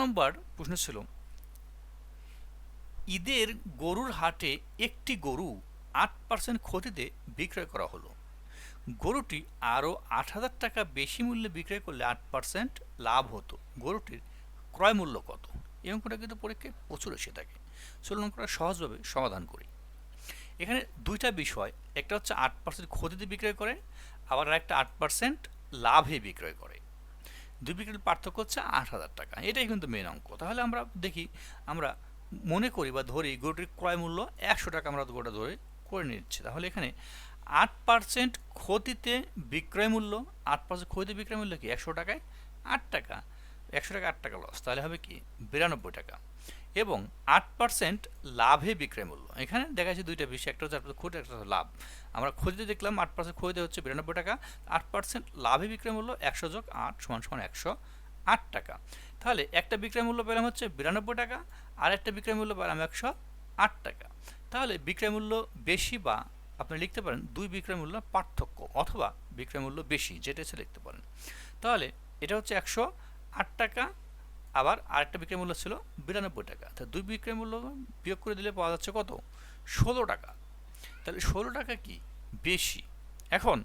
নম্বর প্রশ্ন ছিল, ঈদের গরুর হাটে একটি গরু আট পার্সেন্ট ক্ষতিতে বিক্রয় করা হলো। গরুটি আরও আট হাজার টাকা বেশি মূল্যে বিক্রয় করলে আট পার্সেন্ট লাভ হতো। গরুটির ক্রয় মূল্য কত? এই অঙ্কটা কিন্তু পরীক্ষায় প্রচুর এসে থাকে। চলুন অঙ্কটা সহজভাবে সমাধান করি। এখানে দুইটা বিষয়, একটা হচ্ছে আট পার্সেন্ট ক্ষতিতে বিক্রয় করে, আবার একটা আট পার্সেন্ট লাভে বিক্রয় করে। দুই বিক্রির পার্থক্য হচ্ছে আট হাজার টাকা। এটাই কিন্তু মেন অঙ্ক। তাহলে আমরা দেখি, আমরা মনে করি বা ধরি গরুটির ক্রয় মূল্য একশো টাকা আমরা গোটা ধরে করে নিচ্ছি। তাহলে এখানে আট পার্সেন্ট ক্ষতিতে বিক্রয় মূল্য, আট পার্সেন্ট ক্ষতিতে বিক্রয় মূল্য কি? একশো টাকায় আট টাকা। একশো টাকা, আট টাকা লস তাহলে হবে কি? বিরানব্বই টাকা। এবং আট পার্সেন্ট লাভে বিক্রয় মূল্য। এখানে দেখা যাচ্ছে দুইটা বিষয়, একটা হচ্ছে আপনার ক্ষতি একটা লাভ। আমরা ক্ষতিতে দেখলাম আট পার্সেন্ট ক্ষতিতে হচ্ছে বিরানব্বই টাকা, আট পার্সেন্ট লাভে বিক্রয় মূল্য একশো যোগ আট সমান সমান একশো আট টাকা। তাহলে একটা বিক্রয় মূল্য পেলাম হচ্ছে বিরানব্বই টাকা, আর একটা বিক্রয় মূল্য পেলাম একশো আট টাকা। তাহলে বিক্রয় মূল্য বেশি বা আপনি লিখতে পারেন দুই বিক্রয় মূল্য পার্থক্য, অথবা বিক্রয় মূল্য বেশি, যেটা এসে লিখতে পারেন। তাহলে এটা হচ্ছে একশো আট টাকা, আবার আরেকটা বিক্রয় মূল্য ছিল বিরানব্বই টাকা। তা দুই বিক্রয় মূল্য বিয়োগ করে দিলে পাওয়া যাচ্ছে কত? ষোলো টাকা। তাহলে ষোলো টাকা কি? বেশি। এখন,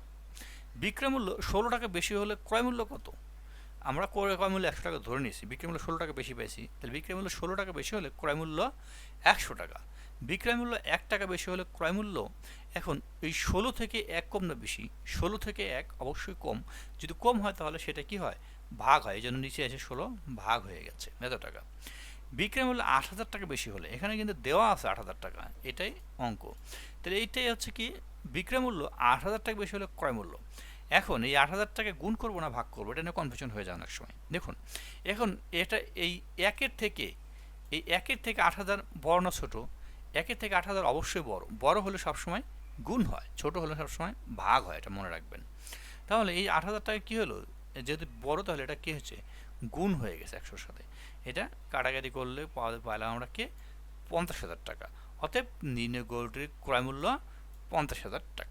বিক্রয় মূল্য ষোলো টাকা বেশি হলে ক্রয় মূল্য কত? আমরা ক্রয় ক্রয় মূল্য একশো টাকা ধরে নিয়েছি, বিক্রয় মূল্য ষোলো টাকা বেশি পেয়েছি তাহলে বিক্রয় মূল্য ষোলো টাকা বেশি হলে ক্রয় মূল্য একশো টাকা। বিক্রয় মূল্য এক টাকা বেশি হলে ক্রয় মূল্য এখন এই ষোলো থেকে এক কম না বেশি। ষোলো থেকে এক অবশ্যই কম। যদি কম হয় তাহলে সেটা কি হয়? ভাগ হয়। এই জন্য নিচে এসে ষোলো ভাগ হয়ে গেছে। এত টাকা। বিক্রয় মূল্য আট হাজার টাকা বেশি হলে, এখানে কিন্তু দেওয়া আছে আট হাজার টাকা। এটাই অঙ্ক। তাহলে এইটাই হচ্ছে কি? বিক্রয় মূল্য আট হাজার টাকা বেশি হলে ক্রয় মূল্য। এখন এই আট হাজার টাকা গুণ করব না, ভাগ করব, এটা নিয়ে কনফিউশন হয়ে যায় অনেক সময়। দেখুন, এখন এটা এই একের থেকে, এই একের থেকে আট হাজার বর্ণ ছোটো একের থেকে আট হাজার অবশ্যই বড়। বড় হলে সবসময় গুণ হয়, ছোট হলে সবসময় ভাগ হয়, এটা মনে রাখবেন। তাহলে এই আট হাজার টাকা কী হলো? যেহেতু বড়, তাহলে এটা কী হচ্ছে? গুণ হয়ে গেছে একশোর সাথে। এটা কাটাকাটি করলে পাওয়া পাইলাম আমরা কে? পঞ্চাশ হাজার টাকা। অতএব নির্ণয় ক্রয় মূল্য পঞ্চাশ হাজার টাকা।